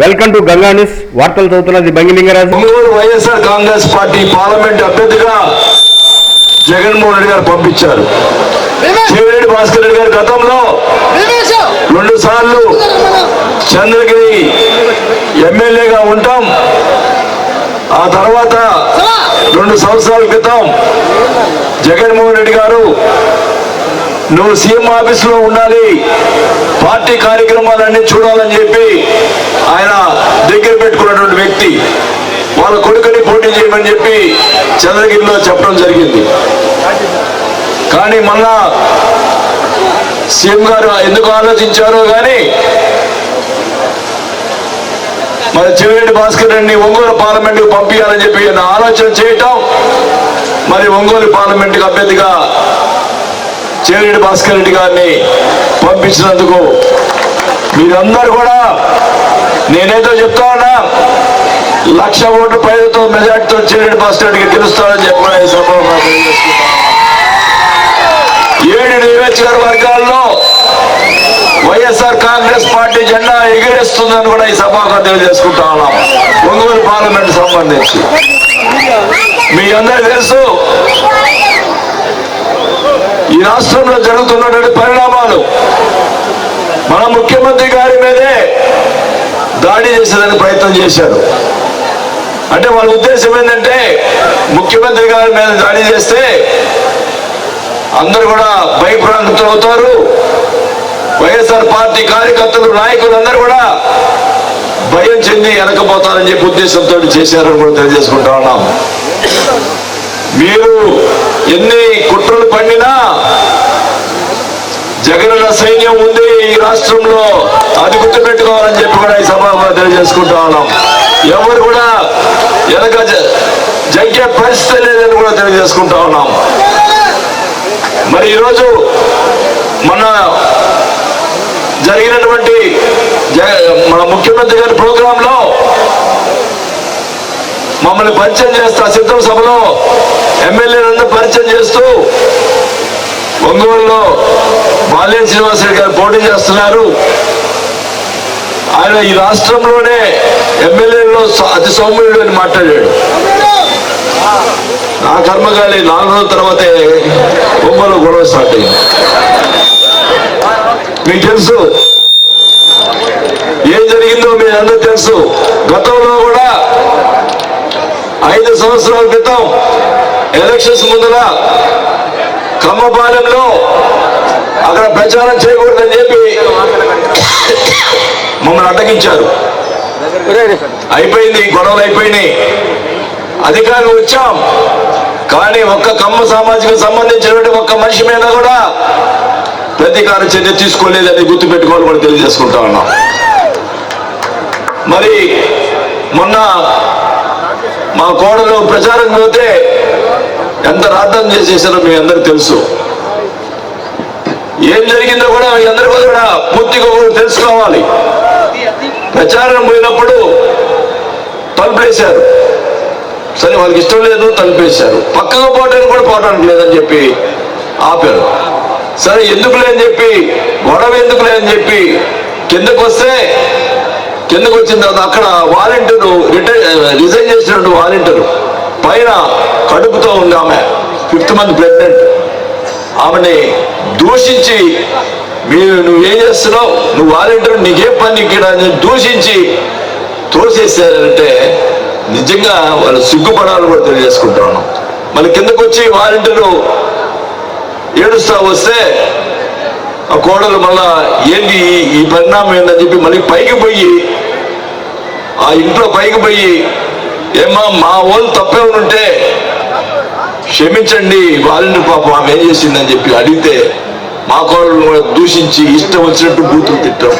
Welcome to Ganga news వార్తలు చదువుతున్నది బంగిలింగరాజు. వైఎస్ఆర్ కాంగ్రెస్ పార్టీ పార్లమెంట్ అభ్యర్థిగా జగన్మోహన్ రెడ్డి గారు పంపించారు. చెవిరెడ్డి భాస్కర్ రెడ్డి గారు గతంలో రెండు సార్లు చంద్రగిరి ఎమ్మెల్యేగా ఉంటాం. ఆ తర్వాత రెండు సంవత్సరాల క్రితం జగన్మోహన్ రెడ్డి గారు నువ్వు సీఎం ఆఫీసులో ఉండాలి పార్టీ కార్యక్రమాలన్నీ చూడాలని చెప్పి ఆయన దగ్గర పెట్టుకున్నటువంటి వ్యక్తి వాళ్ళ కొడుకుని పోటీ చేయమని చెప్పి చంద్రగిరిలో చెప్పడం జరిగింది. కానీ మళ్ళా సీఎం గారు ఎందుకు ఆలోచించారో కానీ మరి చెవిరెడ్డి భాస్కర్ రెడ్డిని ఒంగోలు పార్లమెంట్కి పంపించాలని చెప్పి ఆలోచన చేయటం మరి ఒంగోలు పార్లమెంట్కి అభ్యర్థిగా చెవిరెడ్డి భాస్కర్ రెడ్డి గారిని పంపించినందుకు మీరందరూ కూడా నేనేదో చెప్తా ఉన్నా. లక్ష ఓటు పైలతో మెజార్టీతో చెవిరెడ్డి బస్ స్టాండ్కి గెలుస్తానని చెప్పిన ఈ సభలో నేను ఏడు నియోజకవర్గాల్లో వైఎస్ఆర్ కాంగ్రెస్ పార్టీ జెండా ఎగిరేస్తుందని కూడా ఈ సభకు తెలియజేసుకుంటా ఉన్నాం. ఒంగోలు పార్లమెంట్ సంబంధించి. మీ అందరూ తెలుసు ఈ రాష్ట్రంలో జరుగుతున్నటువంటి పరిణామాలు మన ముఖ్యమంత్రి గారి మీదే దాడి చేసేదానికి ప్రయత్నం చేశారు. అంటే వాళ్ళ ఉద్దేశం ఏంటంటే ముఖ్యమంత్రి గారి మీద దాడి చేస్తే అందరూ కూడా భయప్రాంతం అవుతారు. వైఎస్ఆర్ పార్టీ కార్యకర్తలు నాయకులు అందరూ కూడా భయం చెంది వెనకపోతారని చెప్పి ఉద్దేశంతో చేశారని కూడా తెలియజేసుకుంటా ఉన్నాం. మీరు ఎన్ని కుట్రలు పండినా జగనన్న సైన్యం ఉంది ఈ రాష్ట్రంలో అది గుర్తుపెట్టుకోవాలని చెప్పి కూడా ఈ సభలో తెలియజేసుకుంటా ఉన్నాం. ఎవరు కూడా వెనక జ- పరిస్థితి లేదని కూడా తెలియజేసుకుంటా ఉన్నాం. మరి ఈరోజు మన జరిగినటువంటి మన ముఖ్యమంత్రి గారి ప్రోగ్రాంలో మమ్మల్ని పరిచయం చేస్తా సిద్ధం సభలో ఎమ్మెల్యేలందరూ పరిచయం చేస్తూ ఒంగోలులో బాల్యం శ్రీనివాసరెడ్డి గారు పోటీ చేస్తున్నారు. ఆయన ఈ రాష్ట్రంలోనే ఎమ్మెల్యేలో అతి సౌమ్యుడు అని మాట్లాడాడు. నా కర్మగాలి నాలుగు రోజుల తర్వాతే బొమ్మలో గొడవ స్టార్ట్ అయింది మీకు తెలుసు ఏం జరిగిందో మీ అందరూ తెలుసు. గతంలో కూడా ఐదు సంవత్సరాల క్రితం ఎలక్షన్స్ ముందర కమ్మపాలెంలో అక్కడ ప్రచారం చేయకూడదని చెప్పి మమ్మల్ని అడ్డగించారు. అయిపోయింది గొడవలు అయిపోయినాయి. అధికారులు వచ్చాం. కానీ ఒక్క కమ్మ సామాజిక సంబంధించినటువంటి ఒక్క మనిషి మీద కూడా ప్రతీకార చర్య తీసుకోలేదని గుర్తుపెట్టుకోవాలి కూడా తెలియజేసుకుంటా ఉన్నాం. మరి మొన్న మా కోడలు ప్రచారం పోతే ఎంత రాద్దాం చేసేసారో మీ అందరికి తెలుసు. ఏం జరిగిందో కూడా మీ అందరూ కూడా పూర్తిగా తెలుసుకోవాలి. ప్రచారం పోయినప్పుడు తలుపేశారు. సరే వాళ్ళకి ఇష్టం లేదు తలుపేశారు. పక్కగా పోవడానికి కూడా పోవడానికి లేదని చెప్పి ఆపారు. సరే ఎందుకులే అని చెప్పి గొడవ ఎందుకులే అని చెప్పి కిందకు వస్తే కిందకు వచ్చిన తర్వాత అక్కడ వాలంటీరు రిటైర్ రిజైన్ చేసినట్టు వాలంటీరు పైన కడుపుతో ఉంది ఆమె. Fifth month pregnant. ఆమెని దూషించి మీరు నువ్వేం చేస్తున్నావు? నువ్వు వాలంటీర్ నీకేం పని ఇక్కడ అని దూషించి తోసేసారంటే నిజంగా వాళ్ళు సిగ్గుపడాలు కూడా తెలియజేసుకుంటున్నాను మన మళ్ళీ కిందకు వచ్చి వాలంటీరు ఏడుస్తా వస్తే ఆ కోడలు మళ్ళా ఏంటి ఈ- పరిణామం ఏందని చెప్పి మళ్ళీ పైకి పోయి ఆ ఇంట్లో పైకి పోయి ఏమ్మా మా వాళ్ళు తప్పే ఉంటే క్షమించండి వాలంటీర్ పాపం ఆమె ఏం చేసిందని చెప్పి అడిగితే మా కోళ్ళు దూషించి ఇష్టం వచ్చినట్టు బూతులు తిట్టడం.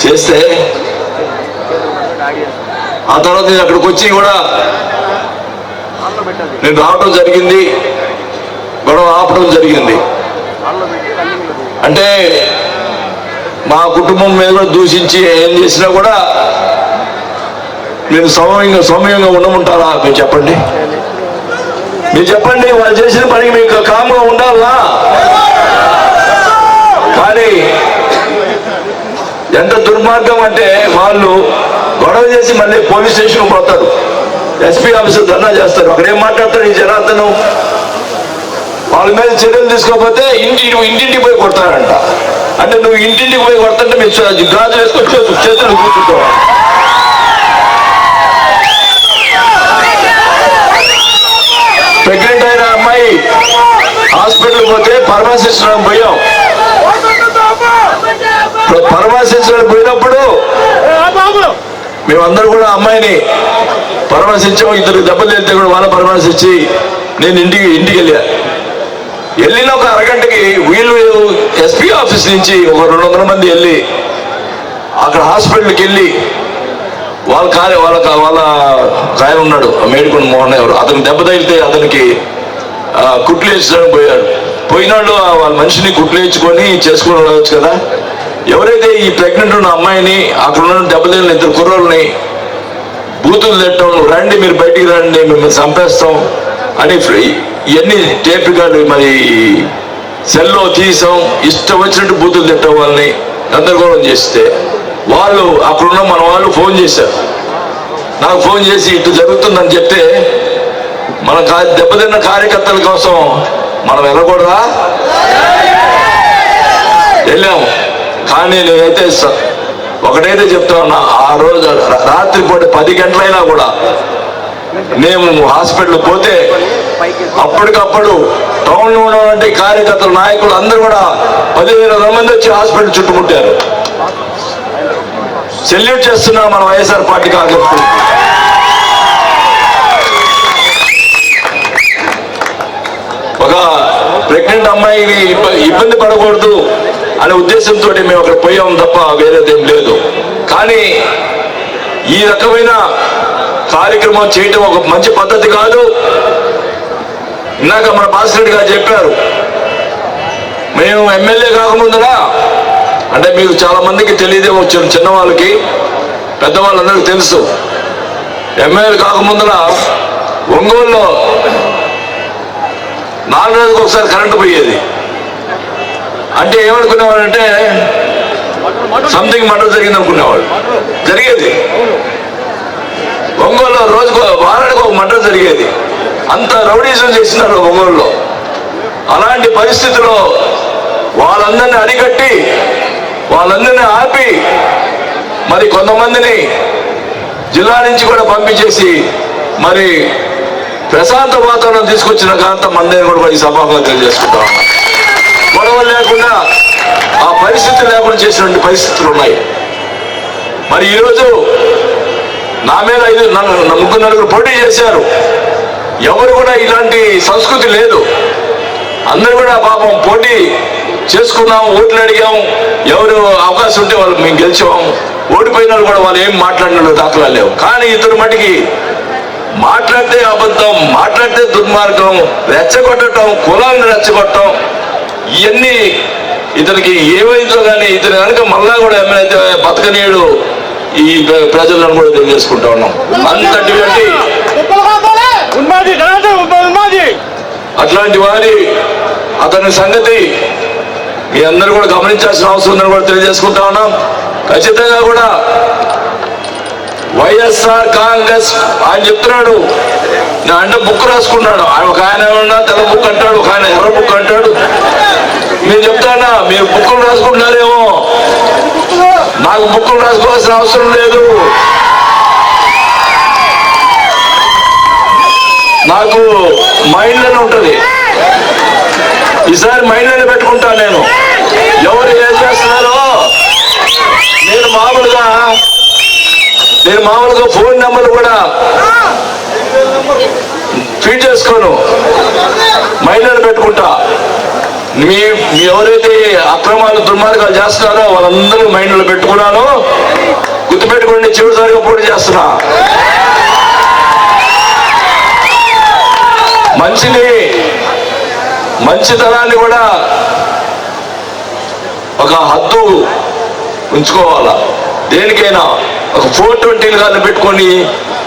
చేస్తే ఆ తర్వాత నేను అక్కడికి వచ్చి కూడా నేను రావడం జరిగింది గొడవ ఆపడం జరిగింది. అంటే మా కుటుంబం మీద కూడా దూషించి ఏం చేసినా కూడా నేను సమయంగా సమయంగా ఉండమంటారా? మీరు చెప్పండి. మీరు చెప్పండి వాళ్ళు చేసిన పనికి మీకు కామ్గా ఉండాలా? కానీ ఎంత దుర్మార్గం అంటే వాళ్ళు గొడవ చేసి మళ్ళీ పోలీస్ స్టేషన్ పోతారు. ఎస్పీ ఆఫీసర్ ధర్నా చేస్తారు. అక్కడ ఏం మాట్లాడతారు? ఈ జనార్దను వాళ్ళ మీద చర్యలు తీసుకోకపోతే ఇంటి ఇంటింటికి పోయి కొడతారంట. అంటే నువ్వు ఇంటింటికి పోయి కొడతంటే మీరు గాజు వేసుకొచ్చి చేతులు కూర్చుంటావు ప్రెగ్నెంట్ అయిన అమ్మాయి హాస్పిటల్ పోతే పరామర్శించడం పోయాం. పరామర్శించడానికి పోయినప్పుడు మేమందరూ కూడా అమ్మాయిని పరామర్శించాం ఇద్దరు దెబ్బలు వెళ్తే కూడా వాళ్ళ పరామర్శించి నేను ఇంటికి ఇంటికి వెళ్ళా. వెళ్ళిన ఒక అరగంటకి వీళ్ళు ఎస్పీ ఆఫీస్ నుంచి ఒక రెండు వందల మంది వెళ్ళి అక్కడ హాస్పిటల్కి వెళ్ళి వాళ్ళ కార్య వాళ్ళ వాళ్ళ ఆయన ఉన్నాడు మేడికొండ మోహన్ ఎవరు అతను దెబ్బ తగిలితే అతనికి కుట్లు వేయించడానికి పోయాడు. పోయినాడు ఆ వాళ్ళ మనిషిని కుట్లు చేసుకుని ఉండవచ్చు కదా. ఎవరైతే ఈ ప్రెగ్నెంట్ ఉన్న అమ్మాయిని అక్కడ ఉన్న దెబ్బ ఇద్దరు కుర్రోళ్ళని బూతులు తిట్టడం రండి మీరు బయటికి రండి మిమ్మల్ని చంపేస్తాం అని ఫ్రీ- ఇవన్నీ టేప్ రికార్డు మరి సెల్లో తీసాం. ఇష్టం వచ్చినట్టు బూతులు తిట్టడం వాళ్ళని గందరగోళం చేస్తే వాళ్ళు అక్కడున్న మన వాళ్ళు ఫోన్ చేశారు. నాకు ఫోన్ చేసి ఇటు జరుగుతుందని చెప్తే మన కా- దెబ్బతిన్న కార్యకర్తల కోసం మనం వెళ్ళకూడదా? వెళ్ళాము కానీ నేనైతే ఒకటైతే చెప్తా ఉన్నా ఆ రోజు రాత్రిపూట పది గంటలైనా కూడా మేము హాస్పిటల్ పోతే అప్పటికప్పుడు టౌన్లో ఉన్నటువంటి కార్యకర్తలు నాయకులు అందరూ కూడా పదివేల మంది వచ్చి హాస్పిటల్ చుట్టుముట్టారు. సెల్యూట్ చేస్తున్నా మన వైఎస్ఆర్ పార్టీ కార్యకర్తలు. ఒక ప్రెగ్నెంట్ అమ్మాయిని ఇబ్బంది పడకూడదు అనే ఉద్దేశంతో మేము అక్కడ పోయాం తప్ప వేరేదేం లేదు. కానీ ఈ రకమైన కార్యక్రమం చేయటం ఒక మంచి పద్ధతి కాదు. ఇందాక మన భాస్కర్ గారు చెప్పారు మేము ఎమ్మెల్యే కాకముందున? అంటే మీకు చాలా మందికి తెలియదేమో చిన్న చిన్నవాళ్ళకి పెద్దవాళ్ళందరికీ తెలుసు. ఎమ్మెల్యే కాకముందున? ఒంగోలులో నాలుగు రోజులకు ఒకసారి కరెంటు పోయేది. అంటే ఏమనుకునేవాడంటే సంథింగ్ మటర్ జరిగింది అనుకునేవాడు జరిగేది. ఒంగోలులో రోజుకు వారానికి ఒక మటర్ జరిగేది. అంత రౌడీజం చేసినారు ఒంగోలులో. అలాంటి పరిస్థితిలో వాళ్ళందరినీ అరికట్టి వాళ్ళందరినీ ఆపి మరి కొంతమందిని జిల్లా నుంచి కూడా పంపించేసి మరి ప్రశాంత వాతావరణం తీసుకొచ్చిన కాంత మందే కూడా ఈ సభాగా తెలియజేసుకుంటా ఉన్నా. లేకుండా ఆ పరిస్థితి లేకుండా చేసినటువంటి పరిస్థితులు ఉన్నాయి. మరి ఈరోజు నా మీద ఐదు నన్ను ముగ్గురు నలుగురు పోటీ చేశారు. ఎవరు కూడా ఇలాంటి సంస్కృతి లేదు. అందరూ కూడా పాపం పోటీ చేసుకున్నాం ఓట్లు అడిగాం ఎవరు అవకాశం ఉంటే వాళ్ళు మేము గెలిచాం ఓడిపోయిన వాళ్ళు కూడా వాళ్ళు ఏం మాట్లాడిన దాఖలా లేవు. కానీ ఇద్దరు మటుకి మాట్లాడితే అబద్ధం మాట్లాడితే దుర్మార్గం రెచ్చగొట్టడం కులాలను రెచ్చగొట్టడం ఇవన్నీ ఇతనికి ఏమైందో కానీ ఇతను కనుక మళ్ళా కూడా ఎమ్మెల్యే బతకనీయుడు ఈ ప్ర- ప్రజలను కూడా తెలియజేసుకుంటా ఉన్నాం. అంతటి అట్లాంటి వారి అతని సంగతి మీ అందరూ కూడా గమనించాల్సిన అవసరం ఉందని కూడా తెలియజేసుకుంటా ఉన్నాం. ఖచ్చితంగా కూడా వైఎస్ఆర్ కాంగ్రెస్ ఆయన చెప్తున్నాడు. నా అంటే బుక్ రాసుకున్నాడు ఆయన ఒక ఆయన ఉన్నా తెల్ల బుక్ అంటాడు ఒక ఆయన ఎర్ర బుక్ అంటాడు. మీరు చెప్తానా మీరు బుక్కులు రాసుకుంటున్నారేమో. నాకు బుక్కులు రాసుకోవాల్సిన అవసరం లేదు. నాకు మైండ్ ఉంటుంది. ఈసారి మైండ్ పెట్టుకుంటాను నేను. ఎవరు ఏం చేస్తున్నారో? నేను మామూలుగా నేను మామూలుగా ఫోన్ నెంబర్ కూడా ఫీడ్ చేసుకోను. మైండ్లో పెట్టుకుంటా. మీ మీ ఎవరైతే అక్రమాలు దుర్మార్గాలు చేస్తున్నారో వాళ్ళందరూ మైండ్లో పెట్టుకున్నాను. గుర్తుపెట్టుకోండి చివరిసారిగా పోటీ చేస్తున్నా. మంచిని మంచితనాన్ని కూడా ఒక హద్దు ఉంచుకోవాలా. దేనికైనా ఒక ఫోర్ ట్వంటీలు కానీ పెట్టుకొని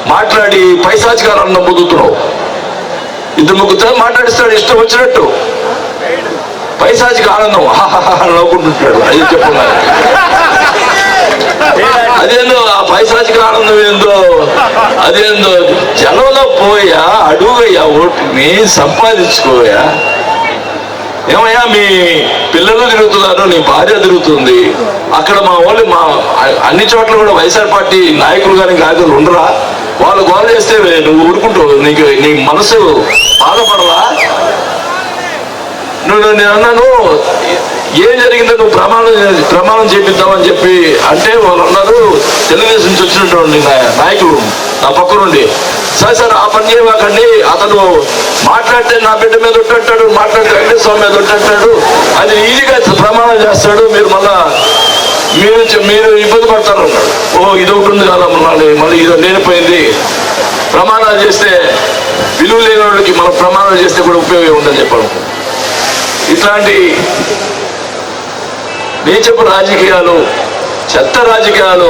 మాట్లాడి పైశాచికాలను పొందుతున్నావు ఇద్దరు ముగ్గురు మాట్లాడిస్తాడు ఇష్టం వచ్చినట్టు. పైశాచిక ఆనందం నవ్వుకుంటుంటాడు. అది చెప్పున్నాను అదేందో ఆ పైశాచిక ఆనందం ఏందో? అదేందో? జనంలో పోయా అడుగయ్యా ఓటుని సంపాదించుకోయా? ఏమయ్యా మీ పిల్లలు తిరుగుతున్నారు నీ భార్య తిరుగుతుంది. అక్కడ మా వాళ్ళు మా అన్ని చోట్ల కూడా వైఎస్ఆర్ పార్టీ నాయకులు కానీ నాయకులు ఉండరా? వాళ్ళు గోల చేస్తే నువ్వు ఊరుకుంటావు. నీకు నీ మనసు బాధపడరా? నువ్వు నేను అన్నాను ఏం జరిగిందో నువ్వు ప్రమాణం ప్రమాణం చేపిద్దామని చెప్పి అంటే వాళ్ళు అన్నారు తెలుగుదేశం నుంచి వచ్చినటువంటి నాయకులు నా పక్కనుండి సరే సార్ ఆ పని చేయమాకండి అతను మాట్లాడితే నా బిడ్డ మీద ఉంటుంటాడు మాట్లాడితే వెంకటేశ్వర మీద ఉంటుంటాడు అది ఈజీగా ప్రమాణం చేస్తాడు మీరు మళ్ళా మీరు మీరు ఇబ్బంది పడతారు అన్నాడు. ఓ ఇది ఒకటి ఉంది కదా మళ్ళీ మళ్ళీ ఇది లేనిపోయింది ప్రమాణాలు చేస్తే విలువ లేని వాళ్ళకి మనం ప్రమాణాలు చేస్తే కూడా ఉపయోగం ఉందని చెప్పాను ఇట్లాంటి నీచపు రాజకీయాలు చెత్త రాజకీయాలు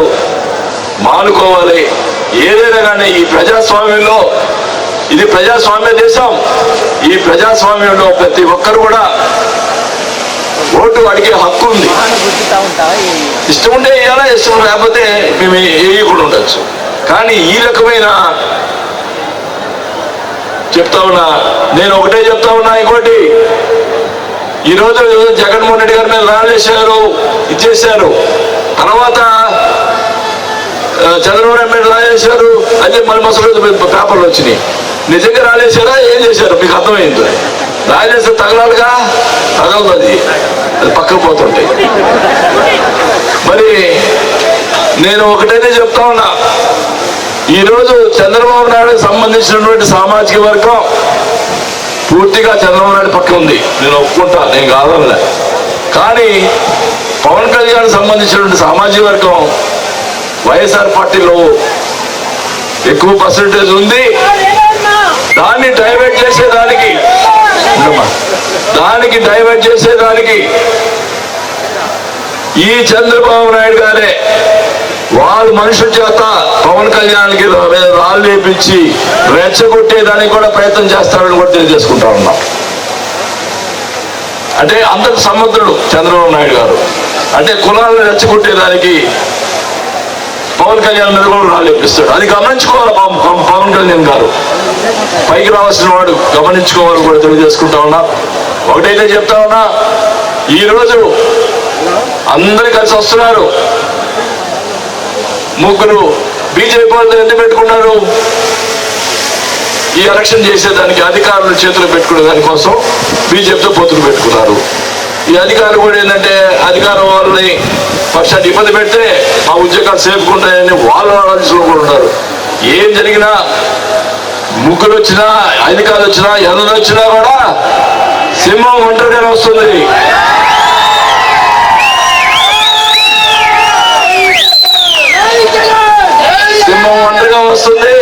మానుకోవాలి. ఏదైనా కానీ ఈ ప్రజాస్వామ్యంలో ఇది ప్రజాస్వామ్య దేశం ఈ ప్రజాస్వామ్యంలో ప్రతి ఒక్కరు కూడా ఓటు అడిగే హక్కు ఉంది. ఇష్టం ఉంటే వేయాలా ఇష్టం లేకపోతే మేము వేయకుండా ఉండొచ్చు. కానీ ఈ రకమైన చెప్తా ఉన్నా నేను ఒకటే చెప్తా ఉన్నా ఇంకోటి ఈ రోజు జగన్మోహన్ రెడ్డి గారి మీద ఇచ్చేశారు తర్వాత చంద్రబాబు నాయుడు మీద రాలేశారు అదే మళ్ళీ మసలు పేపర్లు వచ్చినాయి. నిజంగా రాలేశారా ఏం చేశారు? మీకు అర్థమైంది. రాలేస్తే తగలాలిగా తగలదు అది. అది పక్కకు పోతుంటాయి మరి నేను ఒకటైతే చెప్తా ఉన్నా. ఈరోజు చంద్రబాబు నాయుడుకి సంబంధించినటువంటి సామాజిక వర్గం పూర్తిగా చంద్రబాబు నాయుడు పక్క ఉంది. నేను ఒప్పుకుంటా నేను కాదనలే. కానీ పవన్ కళ్యాణ్ సంబంధించినటువంటి సామాజిక వర్గం వైఎస్ఆర్ పార్టీలో ఎక్కువ పర్సంటేజ్ ఉంది. దాన్ని డైవర్ట్ చేసేదానికి దానికి డైవర్ట్ చేసేదానికి ఈ చంద్రబాబు నాయుడు గారే వాళ్ళు మనుషుల చేత పవన్ కళ్యాణ్కి రాళ్ళు వేపించి రెచ్చగొట్టేదానికి కూడా ప్రయత్నం చేస్తారని కూడా తెలియజేసుకుంటా ఉన్నాం. అంటే అంతకు సమర్థుడు చంద్రబాబు నాయుడు గారు. అంటే కులాలను రెచ్చగొట్టేదానికి పవన్ కళ్యాణ్ మీద కూడా రాళ్ళు వేపిస్తాడు. అది గమనించుకోవాలి పవన్- పవన్ కళ్యాణ్ గారు. పైకి రావాల్సిన వాడు గమనించుకోవాలని కూడా తెలియజేసుకుంటా ఉన్నా. ఒకటైతే చెప్తా ఉన్నా ఈరోజు అందరు కలిసి వస్తున్నారు. ముగ్గురు బీజేపీ వాళ్ళు ఎందుకు పెట్టుకున్నారు? ఈ ఎలక్షన్ చేసేదానికి అధికారులు చేతులు పెట్టుకునే దానికోసం బీజేపీతో పొత్తులు పెట్టుకున్నారు. ఈ అధికారులు కూడా ఏంటంటే అధికారం వాళ్ళని పక్షాన్ని ఇబ్బంది పెడితే మా ఉద్యోగాలు సేపుకుంటాయని వాళ్ళు ఆలోచనలో కూడా ఉన్నారు. ఏం జరిగినా ముగ్గురు వచ్చినా అధికారులు వచ్చినా ఎవరు వచ్చినా కూడా సింహం ఒంటరిగానే వస్తుంది. సింహం ఒంటరిగా వస్తుంది.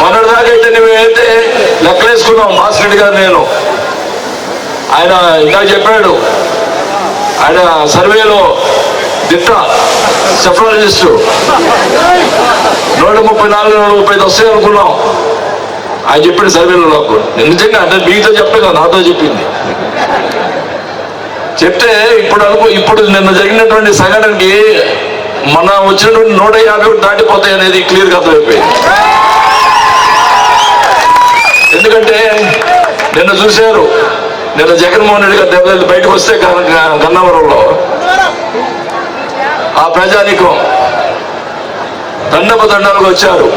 మొన్నటి దాకా అయితే నువ్వైతే లెక్కలేసుకున్నాం భాస్కర్ గారు నేను. ఆయన ఇంకా చెప్పాడు. ఆయన సర్వేలో దిట్ట సెఫరాలజిస్టు. నూట ముప్పై నాలుగు నూట ముప్పై ఐదు వస్తాయి అనుకున్నాం. ఆయన చెప్పాడు సర్వేలో నాకు. నేను నిజంగా అంటే మీతో చెప్పలేదు నాతో చెప్పింది. చెప్తే ఇప్పుడు అనుకో ఇప్పుడు నిన్న జరిగినటువంటి సంఘటనకి మన వచ్చినటువంటి నూట యాభై దాటిపోతాయి అనేది క్లియర్గా అర్థమైపోయింది. ఎందుకంటే నిన్న చూశారు నిన్న జగన్మోహన్ రెడ్డి గారు దెబ్బలు బయటకు వస్తే గన్నవరంలో ఆ ప్రజానీకం దండపు దండాలకు వచ్చారు.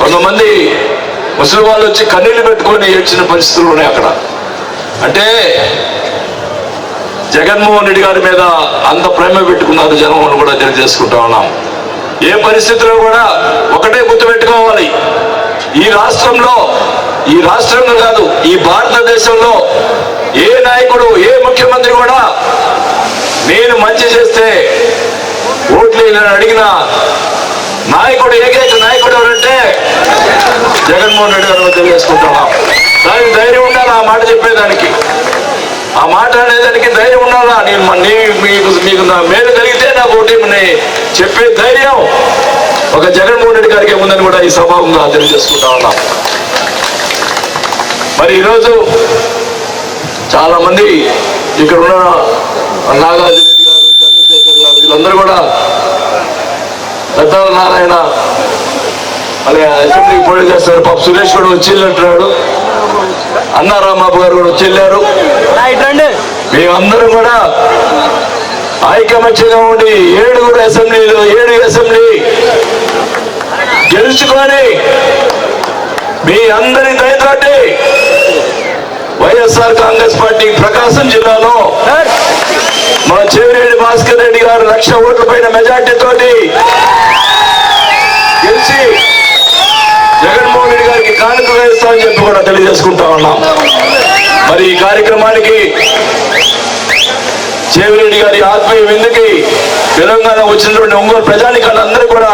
కొంతమంది ముసలి వాళ్ళు వచ్చి కన్నీళ్ళు పెట్టుకొని ఏడ్చిన పరిస్థితులు ఉన్నాయి అక్కడ. అంటే జగన్మోహన్ రెడ్డి గారి మీద అంత ప్రేమ పెట్టుకున్నారు జనం కూడా తెలియజేసుకుంటా ఉన్నాం. ఏ పరిస్థితిలో కూడా ఒకటే గుర్తుపెట్టుకోవాలి ఈ రాష్ట్రంలో ఈ రాష్ట్రంలో కాదు ఈ భారతదేశంలో ఏ నాయకుడు ఏ ముఖ్యమంత్రి కూడా నేను మంచి చేస్తే ఓట్లు నేను అడిగిన నాయకుడు ఏకైక నాయకుడు ఎవరంటే జగన్మోహన్ రెడ్డి గారు తెలియజేసుకుంటున్నాం దానికి ధైర్యం ఉండాలి ఆ మాట చెప్పేదానికి. ఆ మాట అనేదానికి ధైర్యం ఉండాలా నేను మీకు మీకు నా మేలు జరిగితే నాకు ఓటీమని చెప్పే ధైర్యం ఒక జగన్మోహన్ రెడ్డి గారికి ఉందని కూడా ఈ సభాముగా తెలియజేసుకుంటా ఉన్నాం. మరి ఈరోజు చాలా మంది ఇక్కడ ఉన్న నాగార్జున రెడ్డి గారు చంద్రశేఖర్ గారు వీళ్ళందరూ కూడా సత్యనారాయణ అలాగే అసెంబ్లీకి పోటీ చేస్తారు పాప సురేష్ కూడా వచ్చి వెళ్ళినట్టున్నాడు. అన్నారామాబు గారు కూడా వచ్చి వెళ్ళారు. మేమందరం కూడా ఐకమత్యంగా ఉండి ఏడుగురు అసెంబ్లీలు ఏడు అసెంబ్లీ గెలుచుకొని మీ అందరి దయతోటి వైఎస్ఆర్ కాంగ్రెస్ పార్టీ ప్రకాశం జిల్లాలో మన చెవిరెడ్డి భాస్కర్ రెడ్డి గారు లక్ష ఓట్ల పైన మెజార్టీ తోటి గెలిచి జగన్మోహన్ రెడ్డి గారికి కానుక వేస్తామని చెప్పి కూడా తెలియజేసుకుంటా ఉన్నాం. మరి ఈ కార్యక్రమానికి చేవిరెడ్డి గారి ఆత్మీయ విందుకి తెలంగాణ వచ్చినటువంటి ఒంగోలు ప్రజానికాలందరూ కూడా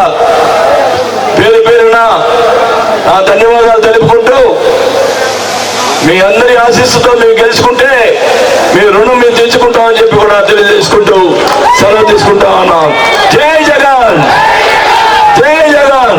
పేరు పేరున నా ధన్యవాదాలు తెలుపుకుంటూ మీ అందరి ఆశీస్సుతో మేము గెలుచుకుంటే మీ రుణం మేము తెచ్చుకుంటామని చెప్పి కూడా తెలియజేసుకుంటూ సెలవు తీసుకుంటా ఉన్నాం. జై జగన్! జై జగన్!